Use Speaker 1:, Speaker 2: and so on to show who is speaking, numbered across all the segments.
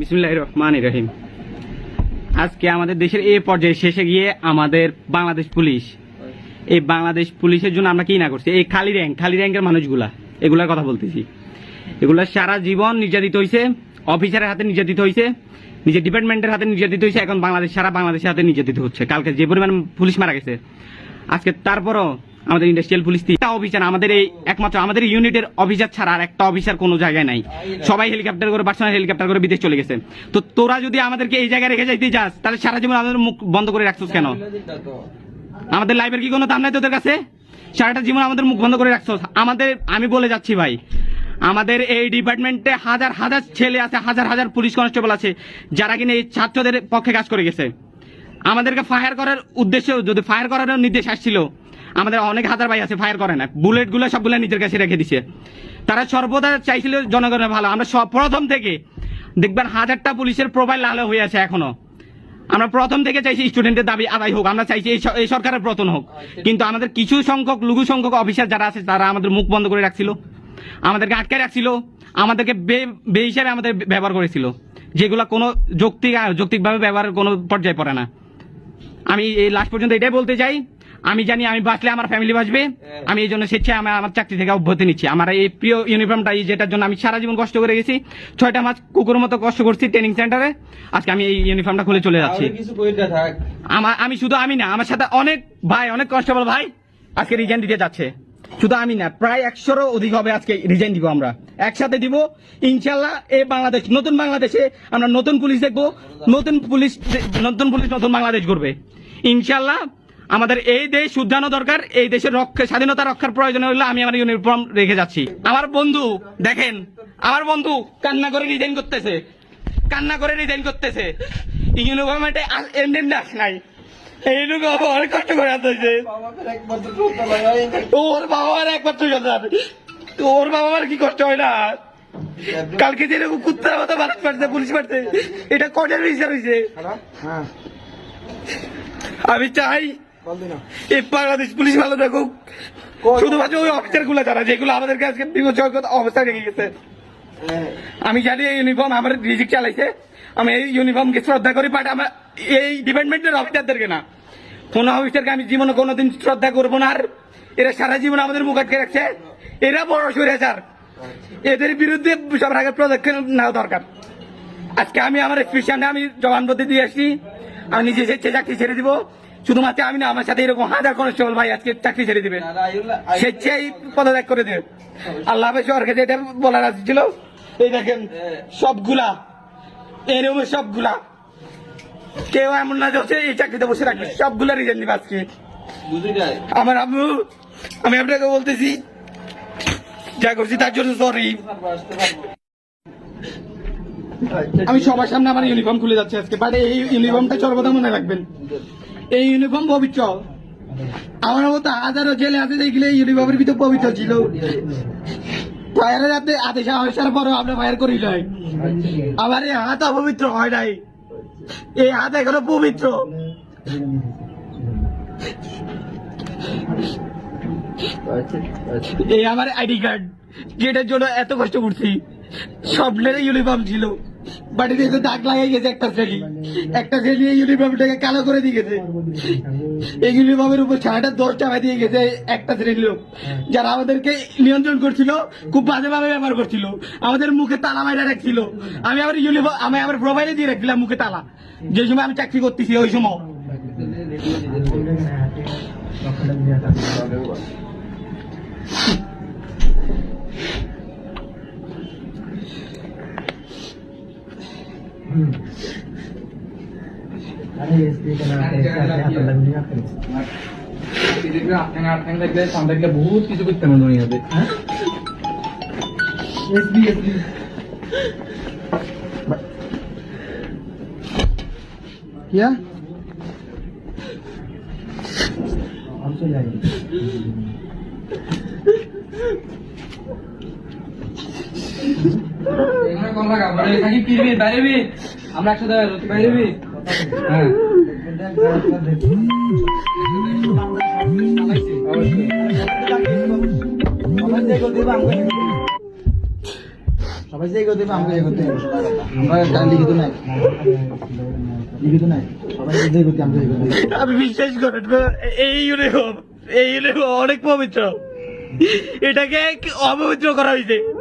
Speaker 1: বিসমুল্লাহ রহমান রহিম। আজকে আমাদের দেশের এই পর্যায়ে শেষে গিয়ে আমাদের বাংলাদেশ পুলিশ। এই বাংলাদেশ পুলিশের জন্য আমরা কি না করছি? এই খালি র্যাঙ্ক, খালি র্যাঙ্কের মানুষগুলা, এগুলার কথা বলতেছি। এগুলা সারা জীবন নির্যাতিত হয়েছে অফিসারের হাতে নির্যাতিত হয়েছে নিজের ডিপার্টমেন্টের হাতে নির্যাতিত হয়েছে এখন বাংলাদেশ, সারা বাংলাদেশের হাতে নির্যাতিত হচ্ছে। কালকে যে পরিমাণ পুলিশ মারা গেছে, আজকে তারপরও আমাদের ইন্ডাস্ট্রিয়াল পুলিশ একটা অফিসার, আমাদের এই একমাত্র আমাদের ইউনিটের অফিসার ছাড়া আর একটা অফিসার কোনো জায়গায় নাই। সবাই হেলিকপ্টার করে পার্সোনাল হেলিকপ্টার করে বিদেশ চলে গেছে। তো তোরা যদি আমাদেরকে এই জায়গায় রেখে যাইতে যাস, তাহলে সারা জীবন আমাদের মুখ বন্ধ করে রাখছিস কেন? আমাদের লাইফের কি কোনো দাম নাই তোদের কাছে? সারাটা জীবন আমাদের মুখ বন্ধ করে রাখছো আমাদের, আমি বলে যাচ্ছি ভাই, আমাদের এই ডিপার্টমেন্টে হাজার হাজার ছেলে আছে, হাজার হাজার পুলিশ কনস্টেবল আছে, যারা কিনা এই ছাত্রদের পক্ষে কাজ করে গেছে। আমাদেরকে ফায়ার করার উদ্দেশ্য যদি ফায়ার করার নির্দেশ আসছিল আমাদের অনেক হাজার ভাই আছে ফায়ার করে না। বুলেটগুলো সবগুলো নিজের কাছে রেখে দিছে। তারা সর্বদা চাইছিল জনগণের ভালো। আমরা সব প্রথম থেকে দেখবেন হাজারটা পুলিশের প্রোফাইল লাল হয়ে আছে এখনও। আমরা প্রথম থেকে চাইছি স্টুডেন্টের দাবি আদায় হোক, আমরা চাইছি এই সরকারের পতন হোক। কিন্তু আমাদের কিছু সংখ্যক, লঘু সংখ্যক অফিসার যারা আছে, তারা আমাদের মুখ বন্ধ করে রাখছিল। আমাদেরকে আটকে রাখছিল। আমাদেরকে বে বে হিসাবে আমাদের ব্যবহার করেছিল। যেগুলো কোনো যৌক্তিক, যৌক্তিকভাবে ব্যবহারের কোনো পর্যায়ে পড়ে না। আমি এই লাস্ট পর্যন্ত এটাই বলতে চাই। আমি জানি আমি বাঁচলে আমার ফ্যামিলি বাঁচবে। আমি এই জন্য স্বেচ্ছায় আমি আমার চাকরি থেকে অব্যাহতি নিচ্ছি। আমার এই প্রিয় ইউনিফর্মটা এই যেটার জন্য আমি সারা জীবন কষ্ট করে গেছি। ছয়টা মাস কুকুর মতো কষ্ট করছি ট্রেনিং সেন্টারে আজকে আমি এই ইউনিফর্মটা খুলে চলে যাচ্ছি। আমার আমি শুধু আমি না আমার সাথে অনেক ভাই অনেক কনস্টেবল ভাই আজকে রিজাইন দিতে যাচ্ছে। শুধু আমি না প্রায় একশোরও অধিক হবে আজকে রিজাইন দিব আমরা। একসাথে দিব ইনশাল্লাহ এই বাংলাদেশ নতুন বাংলাদেশে আমরা নতুন পুলিশ দেখব। নতুন পুলিশ নতুন পুলিশ নতুন বাংলাদেশ করবে ইনশাল্লাহ আমাদের এই দেশ শুদ্ধানো দরকার এই দেশের রক্ষা স্বাধীনতা রক্ষার প্রয়োজন হলে আমি আমার ইউনিফর্ম রেখে যাচ্ছি। আমার বন্ধু দেখেন আমার বন্ধু কান্না করে রিজাইন করতেছে। কান্না করে রিজাইন করতেছে। ইউনিফর্মে নাই। এইটুকু আমার অনেক কষ্ট করে ওর বাবা মার একমাত্র সন্তান ওর বাবা মার কি কষ্ট হয় না? কালকে যেরকম কুত্তার মতো পারছে পুলিশ পারছে এটা কটের বিচার হয়েছে
Speaker 2: হ্যাঁ।
Speaker 1: আমি চাই এই বাংলাদেশ পুলিশ ভালো থাকুক। শুধুমাত্র ওই অফিসারগুলো যারা যেগুলো আমাদেরকে আজকে বিপজ্জনক অবস্থা রেখে গেছে। আমি জানি এই ইউনিফর্ম আমার রিজিক চালাইছে। আমি এই ইউনিফর্মকে শ্রদ্ধা করি বাট আমার এই ডিপার্টমেন্টের অফিসারদেরকে না। কোন অফিসারকে আমি জীবনে কোনোদিন শ্রদ্ধা করব না আর এরা সারা জীবন আমাদের মুখ আটকে রাখছে। এরা বড় স্যার। এদের বিরুদ্ধে সবার আগে পদক্ষেপ নেওয়া দরকার। আজকে আমি আমার এক্সপ্রেশনে আমি জবানবন্দি দিয়ে আসছি। আমি নিজে স্বেচ্ছায় চাকরি ছেড়ে দিব। শুধুমাত্র আমি না আমার সাথে এরকম হাজার কনস্টেবল ভাই আজকে চাকরি ছেড়ে দিবে। স্বেচ্ছায় পদত্যাগ করে দেবে। আল্লাহ সরকার যেটা বলার আছে ছিল? এই দেখেন সবগুলা এরকম সবগুলা। কেউ এমন না যে এই চাকরিতে বসে রাখবে সবগুলা রিজেন দিবে আজকে। আমার আম্মু আমি আপনাকে বলতেছি যা করছি তার জন্য সরি আমি সবার সামনে আমার ইউনিফর্ম খুলে যাচ্ছে আজকে বাট এই ইউনিফর্মটা সর্বদা মনে রাখবেন। এই ইউনিফর্ম পবিত্র। আমার মতো হাজারো জেলে আছে দেখলে ইউনিফর্মের ভিতর পবিত্র ছিল। ফায়ারের হাতে আদেশ আসার পরও আমরা ফায়ার করি নাই। আমার এই হাত অপবিত্র হয় নাই। এই হাত এখনও পবিত্র। এই আমার আইডি কার্ড, যেটার জন্য এত কষ্ট করছি। স্বপ্নের ইউনিফর্ম ছিল। বাড়িতে এসে দাগ লাগাই গেছে একটা শ্রেণি একটা শ্রেণি এই ইউনিফর্মটাকে কালো করে দিয়ে গেছে। এই ইউনিফর্মের উপর সাড়ে দশ টাকা দিয়ে গেছে একটা শ্রেণির লোক। যারা আমাদেরকে নিয়ন্ত্রণ করছিল, খুব বাজেভাবে ব্যবহার করছিল। আমাদের মুখে তালা মাইরা রাখছিল। আমি আমার ইউনিফর্ম আমি আমার প্রোফাইলে দিয়ে রাখছিলাম মুখে তালা। যে সময় আমি চাকরি করতেছি, ওই সময়।
Speaker 2: বহুত কিছু করতে হবে দুনিয়াতে
Speaker 1: क्या
Speaker 2: এখানে কোন লাগা বলে থাকি কিরবি বাইরেবি আমরা একসাথে বাইরেবি হ্যাঁ।
Speaker 3: সবাই যে। আমরা লিখিত নাই। লিখিত নাই। সবাই যে।
Speaker 1: আমি বিশ্বাস করেন এই ইউনিফর্ম এই ইউনিফর্ম অনেক পবিত্র। এটাকে অপবিত্র করা হয়েছে।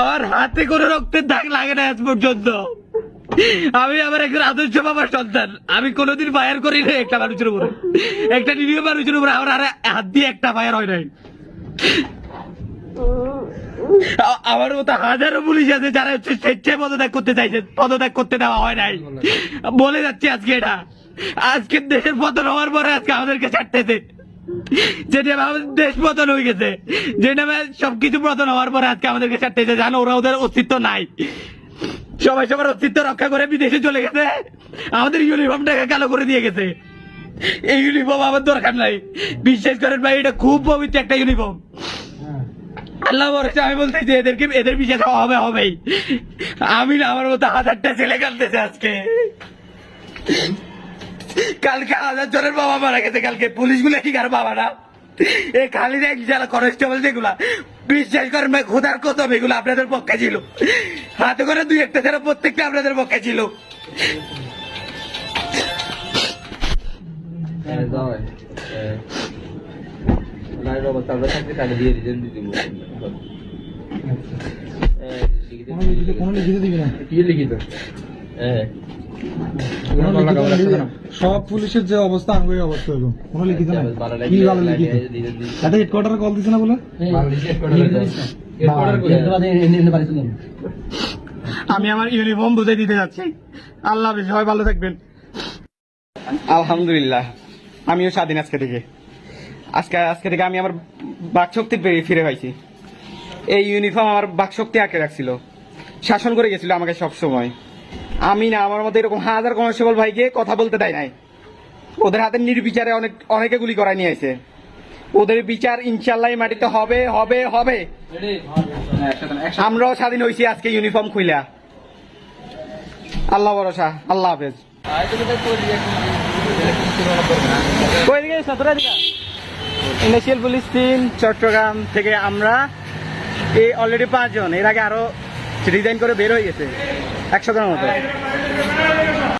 Speaker 1: আমার হাতে কোনো রক্তের দাগ লাগে না আজ পর্যন্ত। আমি আমার একজন আদর্শ বাবার সন্তান। আমি কোনোদিন ফায়ার করি না একটা মানুষের উপরে। একটা নিরীহ মানুষের উপরে আমার আর হাত দিয়ে একটা ফায়ার হয় নাই। আমার মতো হাজারো পুলিশ আছে যারা হচ্ছে স্বেচ্ছায় পদত্যাগ করতে চাইছে, পদত্যাগ করতে দেওয়া হয় নাই। বলে যাচ্ছে আজকে এটা। আজকে দেশের পতন হওয়ার পরে আজকে আমাদেরকে ছাড়তেছে। দেশ হয়ে গেছে সবকিছু পতন হওয়ার পরে আজকে ওরা ওদের অস্তিত্ব নাই। সবাই অস্তিত্ব রক্ষা করে বিদেশে চলে গেছে। আমাদের ইউনিফর্মটাকে কালো করে দিয়ে গেছে। এই ইউনিফর্ম আমার দরকার নাই। বিশ্বাস করেন ভাই, এটা খুব পবিত্র একটা ইউনিফর্ম আল্লাহ আমি বলতেছি এদেরকে, এদের বিচার হবে, হবেই। আমি না, আমার মতো হাজারটা ছেলে কালতেছে আজকে। কালকে হাজার জনের বাবা মারা গেছে কালকে পুলিশগুলো কি কার বাবা না এ খালি এক যারা কনস্টেবল যেগুলা বিশ্বাস করেন ভাই খোদার কদম এগুলো আপনাদের পক্ষে ছিল। হাতে করে দুই একটা ছাড়া প্রত্যেকটা আপনাদের পক্ষে ছিল।
Speaker 2: হ্যাঁ, লিখিত- হ্যাঁ।
Speaker 3: সব পুলিশের যে অবস্থা আঙ্গুই অবস্থা হলো কোনো লিখিত নাই কি ভালো লিখিত এটা হেডকোয়ার্টারে কল দিছে না বলে?
Speaker 1: আমি আমার ইউনিফর্ম বুঝে দিতে যাচ্ছি। আল্লাহ হাফেজ, সবাই ভালো থাকবেন। আলহামদুলিল্লাহ। আমিও স্বাধীন আজকে থেকে। আজকে আজকে থেকে আমি আমার বাকশক্তি ফিরে ফিরে পাইছি। এই ইউনিফর্ম আমার বাকশক্তি আঁকে রাখছিল। শাসন করে গেছিল আমাকে সব সময় আমি না, আমার মতো এরকম হাজার কনস্টেবল ভাইকে কথা বলতে দেয় নাই। ওদের হাতে নির্বিচারে অনেক, অনেকে গুলি করায় নিয়ে আসে ওদের বিচার ইনশাল্লাহ মাটিতে হবে হবে হবে। আমরাও স্বাধীন হয়েছি আজকে ইউনিফর্ম খুইলা। আল্লাহ ভরসা, আল্লাহ হাফেজ। ইন্ডাস্ট্রিয়াল পুলিশ তিন চট্টগ্রাম থেকে আমরা, এই অলরেডি পাঁচজন। এর আগে আরও রিজাইন করে বের হয়ে গেছে। একশো গ্রাম মতো।